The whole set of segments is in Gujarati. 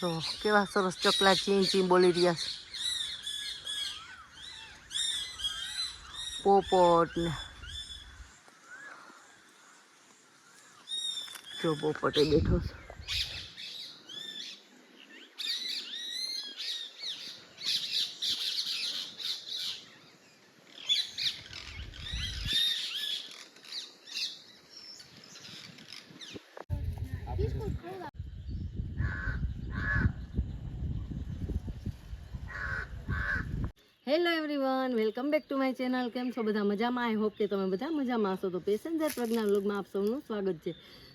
તો કેવા સરસ ચકલા ચીં ચી બોલી રહ્યા છે પોપટ ને જો પોપટે બેઠો છે hello everyone welcome back to my channel કેમ છો બધા? મજામાં? આઈ હોપ કે તમે બધા મજામાં હશો. તો પેસેન્જર પ્રજ્ઞા લોગમાં આપ સૌનું સ્વાગત છે.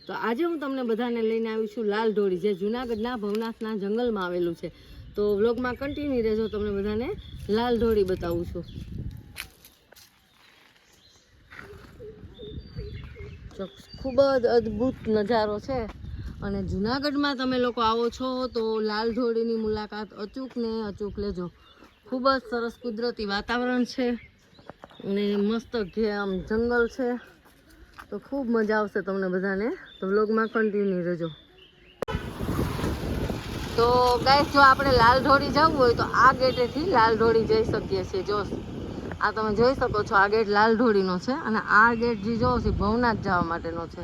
તો આજે હું તમને બધાને લઈને આવી છું લાલ ઢોળી જે જૂનાગઢના ભવનાથના જંગલમાં આવેલું છે. તો વ્લોગમાં કન્ટિન્યુ રહેજો તમને બધાને લાલ ઢોળી બતાવું છું. ખૂબ જ અદ્ભુત નજારો છે. અને જૂનાગઢમાં તમે લોકો આવો છો, તો લાલ ઢોળીની મુલાકાત અચૂક ને અચૂક લેજો. ખૂબ જ સરસ કુદરતી વાતાવરણ છે અને મસ્ત ઘે આમ જંગલ છે. તો ખૂબ મજા આવશે તમને બધાને. તો વ્લોગમાં કન્ટિન્યુ રહેજો. તો ગાઈસ જો આપણે લાલ ઢોળી જવું હોય તો આ ગેટેથી લાલ ઢોળી જઈ શકીએ છીએ. જો આ તમે જોઈ શકો છો, આ ગેટ લાલ ઢોળીનો છે અને આ ગેટ જે જોવો છે ભવનાથ જવા માટેનો છે.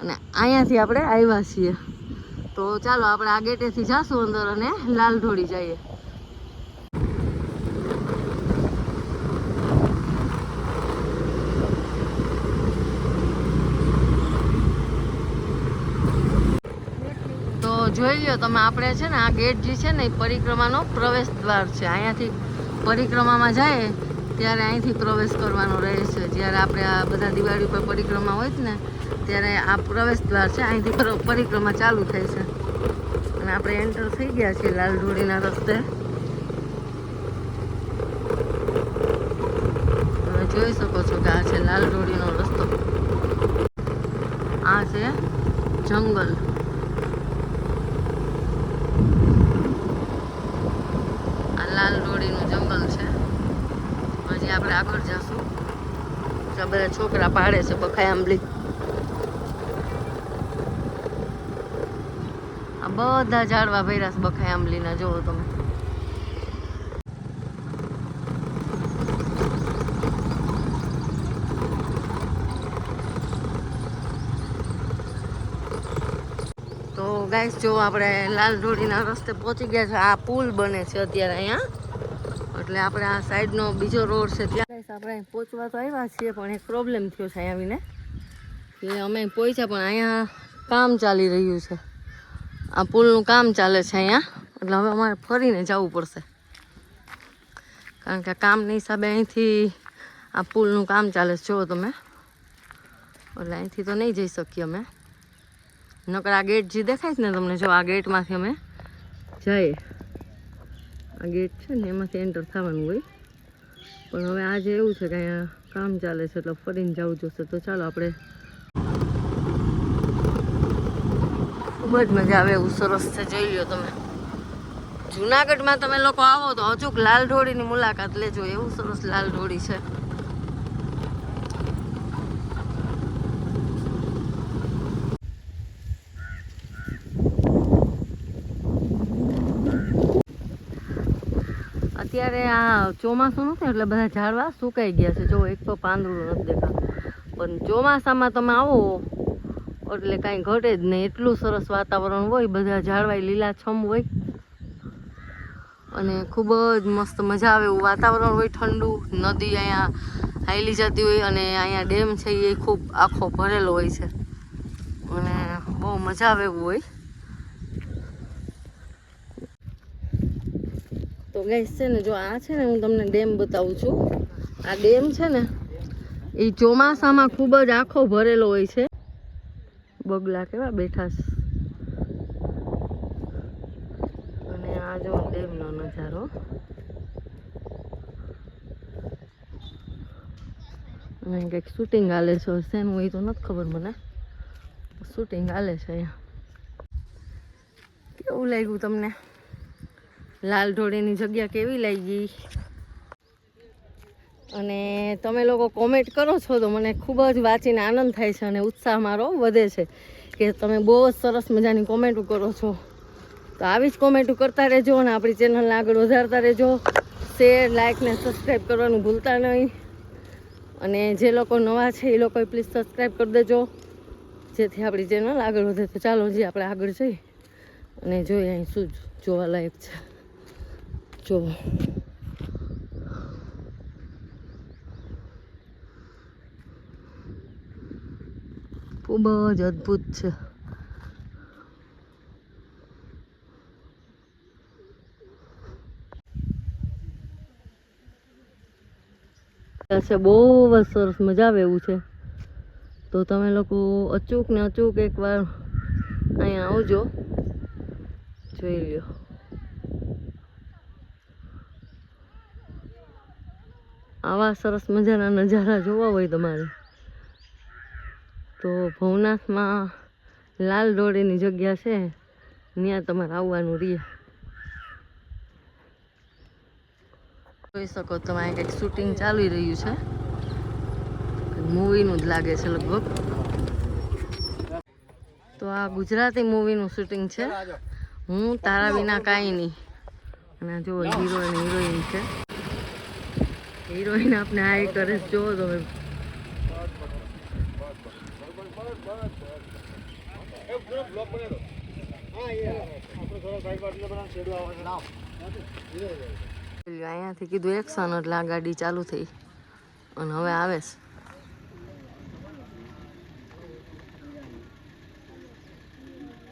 અને અહીંયાથી આપણે આવ્યા છીએ. તો ચાલો, આપણે આ ગેટેથી જાશું અંદર અને લાલ ઢોળી જઈએ તો જોઈ લ્યો, તમે આપણે છે ને આ ગેટ જે છે ને એ પરિક્રમાનો પ્રવેશ દ્વાર છે. અહીંયાથી પરિક્રમામાં જાય, ત્યારે અહીંથી પ્રવેશ કરવાનો રહે છે જ્યારે આપણે આ બધા દિવાળી પર પરિક્રમા હોય ને, ત્યારે આ પ્રવેશ દ્વાર છે, અહીંથી પરિક્રમા ચાલુ થાય છે. અને આપણે એન્ટર થઈ ગયા છીએ લાલ ઢોળીના રસ્તે. તમે જોઈ શકો છો કે આ છે લાલ ઢોળીનો રસ્તો. આ છે જંગલ આ લાલ ડોળીનું જંગલ છે હજી આપણે આગળ જશું આ બધા છોકરા પાડે છે બખાય આંબલી આ બધા ઝાડવા ભર્યા છે, બખાય આંબલીના જોવો તમે. તો ગાઈસ જો આપણે લાલ ઢોળીના રસ્તે પહોંચી ગયા છે, આ પુલ બને છે અત્યારે અહીંયા. એટલે આપણે આ સાઈડનો બીજો રોડ છે, ત્યાં ગાઈસ આપણે પહોંચવા તો આવ્યા છીએ, પણ એક પ્રોબ્લેમ થયો છે આવીને. કે અમે પહોંચ્યા, પણ અહીંયા કામ ચાલી રહ્યું છે. આ પુલનું કામ ચાલે છે અહીંયા. એટલે હવે અમારે ફરીને જવું પડશે. કારણ કે કામની હિસાબે અહીંથી આ પુલનું કામ ચાલે છે. જુઓ તમે. એટલે અહીંથી તો નહીં જઈ શકીએ અમે. નકર આ ગેટ જે દેખાય છે ને તમને, જો આ ગેટમાંથી અમે જઈએ. આ ગેટ છે ને, એમાંથી એન્ટર થવાનું હોય. પણ હવે આજે એવું છે કે અહીંયા કામ ચાલે છે એટલે ફરીને જવું જોશે. તો ચાલો આપણે ખૂબ જ મજા આવે એવું સરસ છે. જોઈ લો તમે. જુનાગઢમાં તમે લોકો આવો તો અચૂક લાલ ઢોળીની મુલાકાત લેજો. એવું સરસ લાલ ઢોળી છે. અત્યારે આ ચોમાસું નથી એટલે બધા ઝાડવા સુકાઈ ગયા છે. જો એક તો પાંદડું નથી દેખાતું. પણ ચોમાસામાં તમે આવો, એટલે કાંઈ ઘટે જ નહીં. એટલું સરસ વાતાવરણ હોય, બધા ઝાડવા લીલાછમ હોય. અને ખૂબ જ મસ્ત મજા આવે એવું વાતાવરણ હોય, ઠંડુ, નદી અહીંયા હાઈલી જતી હોય અને અહીંયા ડેમ છે એ ખૂબ આખો ભરેલો હોય છે. અને બહુ મજા આવે એવું હોય. તો ગઈશ છે ને, જો આ છે ને, હું તમને ડેમ બતાવું છું. આ ડેમ છે ને, એ ચોમાસામાં ખૂબ જ આખો ભરેલો હોય છે. બગલા કેવા બેઠા છે. અને આ જો ડેમનો નજારો. અને કંઈક શૂટિંગ હાલે છે શેનું એ તો નથી ખબર મને. શૂટિંગ હાલે છે અહીંયા. કેવું લાગ્યું તમને? લાલ ઢોળીની જગ્યા કેવી લાગી? અને તમે લોકો કોમેન્ટ કરો છો તો મને ખૂબ જ વાંચીને આનંદ થાય છે અને ઉત્સાહ મારો વધે છે કે તમે બહુ જ સરસ મજાની કોમેન્ટો કરો છો. તો આવી જ કોમેન્ટો કરતા રહેજો અને આપણી ચેનલને આગળ વધારતા રહેજો. શેર લાઇક ને સબસ્ક્રાઈબ કરવાનું ભૂલતા નહીં. અને જે લોકો નવા છે એ લોકોએ પ્લીઝ સબસ્ક્રાઈબ કરી દેજો. જેથી આપણી ચેનલ આગળ વધે. તો ચાલો જી આપણે આગળ જઈએ. અને જોઈએ અહીં શું જોવાલાયક છે. જો ખૂબ જ અદ્ભુત છે બહુ જ સરસ મજા આવે એવું છે તો તમે લોકો અચૂક ને અચૂક એકવાર અહીંયા આવજો જોઈ લ્યો આવા સરસ મજાના નજારા જોવા હોય તમારે. તો ભવનાથમાં લાલ દોડીની જગ્યા છે. ત્યાં તમારે આવવાનું રહે જોઈ શકો તમે કંઈક શૂટિંગ ચાલી રહ્યું છે. મૂવીનું જ લાગે છે લગભગ. તો આ ગુજરાતી મૂવીનું શૂટિંગ છે. હું તારા વિના કાંઈ નહીં. અને જો હીરો અને હિરોઈન છે. હિરોઈન આપણે હાઈ કરે જો તમે. અહીંયાથી કીધું એક્શન એટલે આ ગાડી ચાલુ થઈ. અને હવે આવે છે.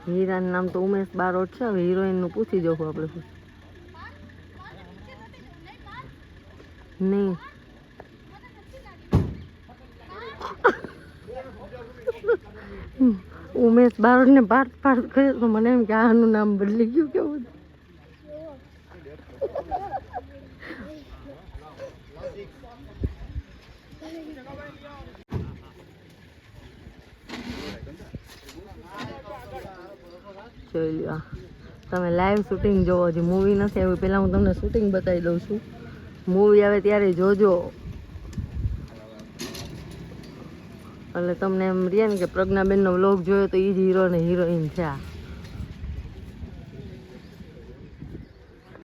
હીરાનું નામ તો ઉમેશ બારોટ છે. હવે હિરોઈનનું પૂછી જવું આપણે. નહીં. ઉમેશ બારોટને પાર પાર્ટ કર્યો તો મને એમ કે આનું નામ બદલી ગયું કેવું જોઈ લ્યો તમે લાઈવ શૂટિંગ જોવો હજી મૂવી નથી આવ્યું પહેલાં હું તમને શૂટિંગ બતાવી દઉં છું. મૂવી આવે ત્યારે જોજો. એટલે તમને એમ રહે ને કે પ્રજ્ઞાબેનનો વ્લોગ જોયો તો એ જ હીરો ને હિરોઈન છે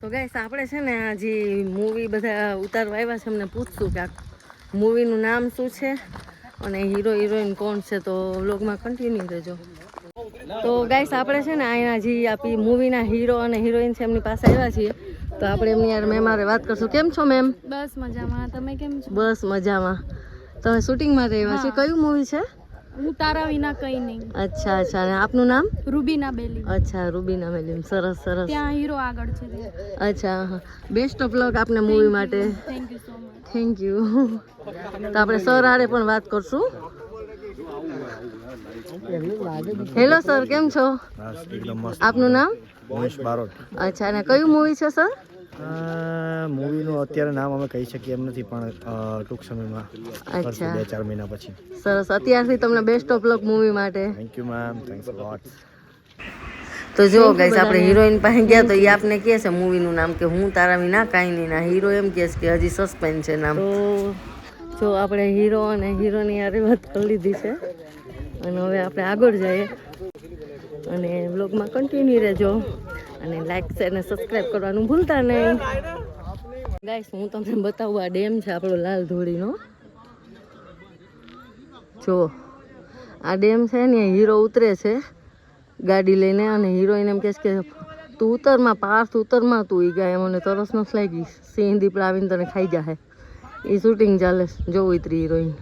તો ગાઈસ આપણે છે ને આ જે મૂવી બધા ઉતારવા આવ્યા છે, એમને પૂછશું કે આ મૂવીનું નામ શું છે અને હીરો હિરોઈન કોણ છે, તો વ્લોગમાં કન્ટિન્યુ રહેજો. તો ગાઈસ આપણે છે ને અહીંયા જે આપી મૂવીના હીરો અને હિરોઈન છે, એમની પાસે આવ્યા છીએ. તો આપણે એમની યાર મેમ હારે વાત કરશું. કેમ છો મેમ બસ મજામાં. તમે કેમ છો? બસ મજામાં. તમે શૂટિંગમાં રહેવા છે કયું મૂવી છે? હું તારા વિના કઈ નહીં. અચ્છા અચ્છા. અને આપનું નામ? રૂબીના બેલી. અચ્છા રૂબીના બેલી. સરસ સરસ. ત્યાં હીરો આગળ છે અચ્છા બેસ્ટ ઓફ લક આપને મૂવી માટે. Thank you so much thank you તો આપણે સર હારે પણ વાત કરશું. હેલો સર કેમ છો? બસ એકદમ મસ્ત. આપનું નામ? મહેશ બારોટ. અચ્છા અને કયું મૂવી છે સર મૂવીનું અત્યારે નામ અમે કહી શકીએ એમ નથી પણ ટૂંક સમયમાં અચ્છા. બે ચાર મહિના પછી. સરસ. અત્યારથી તમને બેસ્ટ ઓફ લક મૂવી માટે. Thank you ma'am thanks lot તો જો ગાઈસ આપણે હિરોઈન પાસે ગયા તો એ આપને કહે છે મૂવીનું નામ કે હું તારા વિના કાંઈ નહીં. ના હીરો એમ કહે છે કે હજી સસ્પેન્સ છે નામ. તો જો આપણે હીરો અને હીરોની યારે વાત કરી લીધી છે. અને હવે આપણે આગળ જઈએ. અને બ્લોગમાં કન્ટિન્યુ રહેજો. અને લાઇક શેર અને સબસ્ક્રાઈબ કરવાનું ભૂલતા નહીં. ગાઈસ હું તમને બતાવું, આ ડેમ છે આપણો લાલ ધોળીનો. જો, આ ડેમ છે ને હીરો ઉતરે છે. ગાડી લઈને અને હિરોઈન એમ કહે છે કે, તું ઉતરમાં, પાર્થ ઉતરમાં તું. ઈ ગાય મને તરસ નથી લાગી. સિંહ દીપડા આવીને તને ખાઈ જાહે. એ શૂટિંગ ચાલે જોવું ઉતરી હિરોઈન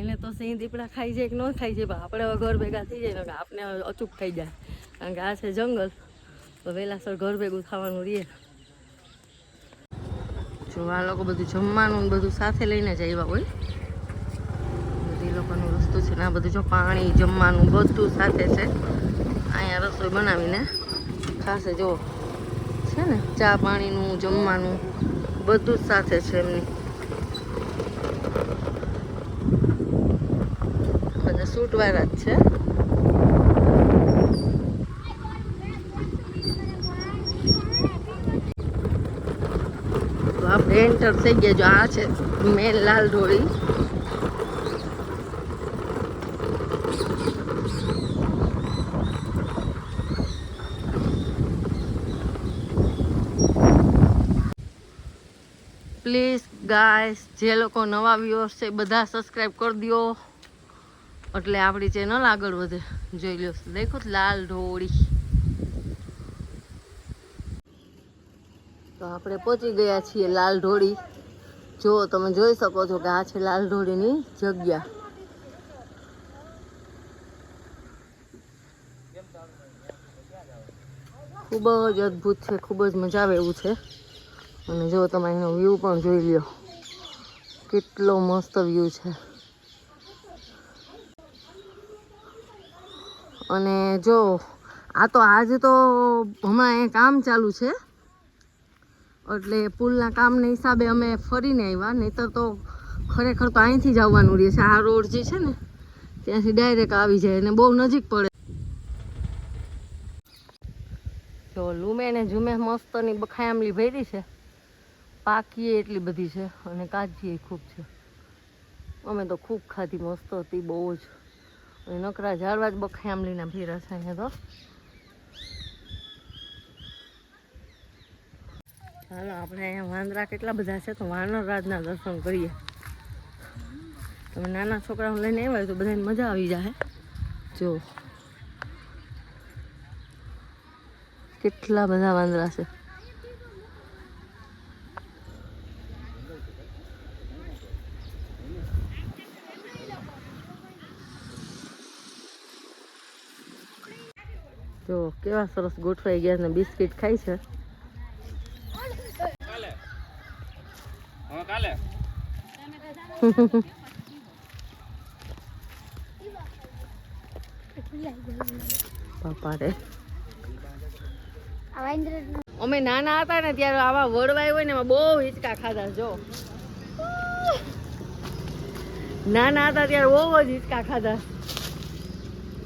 એને તો સિંહ દીપડા ખાઈ જાય કે ન ખાઈ જાય, પણ આપણે ઘર ભેગા થઈ જાય કે આપણે અચૂક થઈ જાય. કારણ કે આ છે જંગલ. તો વહેલાસર ઘર ભેગું થવાનું રહીએ જો આ લોકો બધું જમવાનું બધું સાથે લઈને જ આવ્યા હોય. બધી લોકોનું વસ્તુ છે ને આ બધું જો પાણી, જમવાનું બધું સાથે છે. અહીંયા રસોઈ બનાવીને ખાસે જો છે ને ચા પાણીનું, જમવાનું બધું જ સાથે છે એમની. सूट वायर आ एंटर से ये जो आ मेन लाल ढोरी प्लीज़ गाइस जे लोग नवा व्यूअर्स से बधा सब्सक्राइब कर दियो। એટલે આપણી ચેનલ આગળ વધે. જોઈ લો દેખો લાલ ઢોળી. તો આપણે પહોંચી ગયા છીએ લાલ ઢોળી. જો, તમે જોઈ શકો છો કે આ છે લાલ ઢોળીની જગ્યા. ખૂબ જ અદ્ભુત છે, ખૂબ જ મજા આવે એવું છે. અને જો તમે એનો વ્યૂ પણ જોઈ લ્યો. કેટલો મસ્ત વ્યૂ છે. અને જો, આ તો આજે તો હમણાં એ કામ ચાલુ છે. એટલે પુલના કામના હિસાબે અમે ફરીને આવ્યા, નહીતર તો ખરેખર તો અહીંથી જ આવવાનું રહે છે. આ રોડ જે છે ને, ત્યાંથી ડાયરેક્ટ આવી જાય અને બહુ નજીક પડે. જો, લૂમે ને ઝૂમે મસ્તની બખાયામલી ભરી છે. પાકીએ એટલી બધી છે અને કાચીએ ખૂબ છે. અમે તો ખૂબ ખાધી, મસ્ત હતી, બહુ જ. નકરા ઝાડવા જ બખાયામલીના ભીરા છે અહીંયા તો. ચાલો આપણે અહીંયા વાંદરા કેટલા બધા છે તો વાનર રાજના દર્શન કરીએ. તમે નાના છોકરાઓને લઈને આવ્યા તો બધાને મજા આવી જાય જો. કેટલા બધા વાંદરા છે જો કેવા સરસ ગોઠવાઈ ગયા ને બિસ્કિટ ખાય છે. બાપા રે. અમે નાના હતા ને ત્યારે આવા વડવાય હોય ને એમાં બહુ હિંચકા ખાધા જો. નાના હતા ત્યારે બહુ જ હિંચકા ખાધા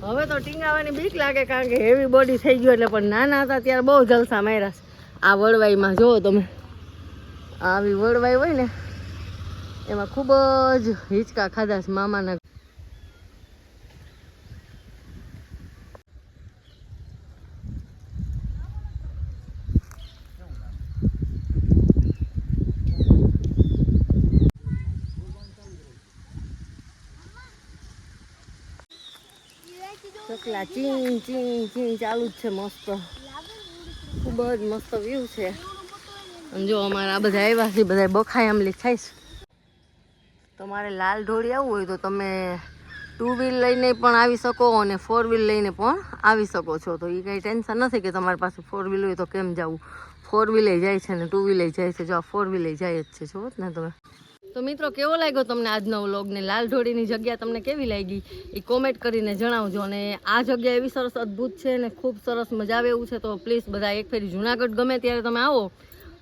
હવે તો ટીંગાવાની બીક લાગે કારણ કે હેવી બોડી થઈ ગયું એટલે પણ નાના હતા ત્યારે બહુ જલસા માર્યા. આ વડવાઈમાં જુઓ તમે આવી વડવાઈ હોય ને, એમાં ખૂબ જ હિંચકા ખાધા છે મામાના ચકલા ચીં ચીં ચીં ચાલુ જ છે મસ્ત. ખૂબ જ મસ્ત વ્યૂ છે. જો અમારા આ બધા આવ્યા છે બધા બખાય આમલી ખાઈશ. તમારે લાલ ઢોળી આવવું હોય તો તમે ટુ વ્હીલ લઈને પણ આવી શકો અને ફોર વ્હીલ લઈને પણ આવી શકો છો. તો એ કંઈ ટેન્શન નથી કે તમારી પાસે ફોર વ્હીલ હોય તો કેમ જવું? ફોર વ્હીલે જાય છે ને ટુ વ્હીલે જાય છે. જો આ ફોર વ્હીલે જાય જ છે. જુઓ ને તમે. તો મિત્રો, કેવો લાગ્યો તમને આજનો વ્લોગ ને લાલ ઢોળીની જગ્યા તમને કેવી લાગી? એ કોમેન્ટ કરીને જણાવજો. અને આ જગ્યા એવી સરસ અદ્ભુત છે ને ખૂબ સરસ મજા આવે એવું છે, તો પ્લીઝ બધા એક ફેરી જુનાગઢ ગમે ત્યારે તમે આવો.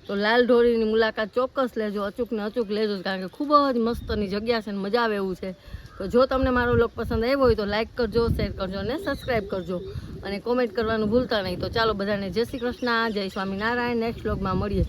તો લાલ ઢોળીની મુલાકાત ચોક્કસ લેજો, અચૂક ને અચૂક લેજો, કારણ કે ખૂબ જ મસ્તની જગ્યા છે ને મજા આવે એવું છે. તો જો તમને મારો વ્લોગ પસંદ આવ્યો હોય તો લાઇક કરજો શેર કરજો અને સબસ્ક્રાઈબ કરજો. અને કોમેન્ટ કરવાનું ભૂલતા નહીં. તો ચાલો બધાને જય શ્રી કૃષ્ણ, જય સ્વામિનારાયણ. નેક્સ્ટ વ્લોગમાં મળીએ.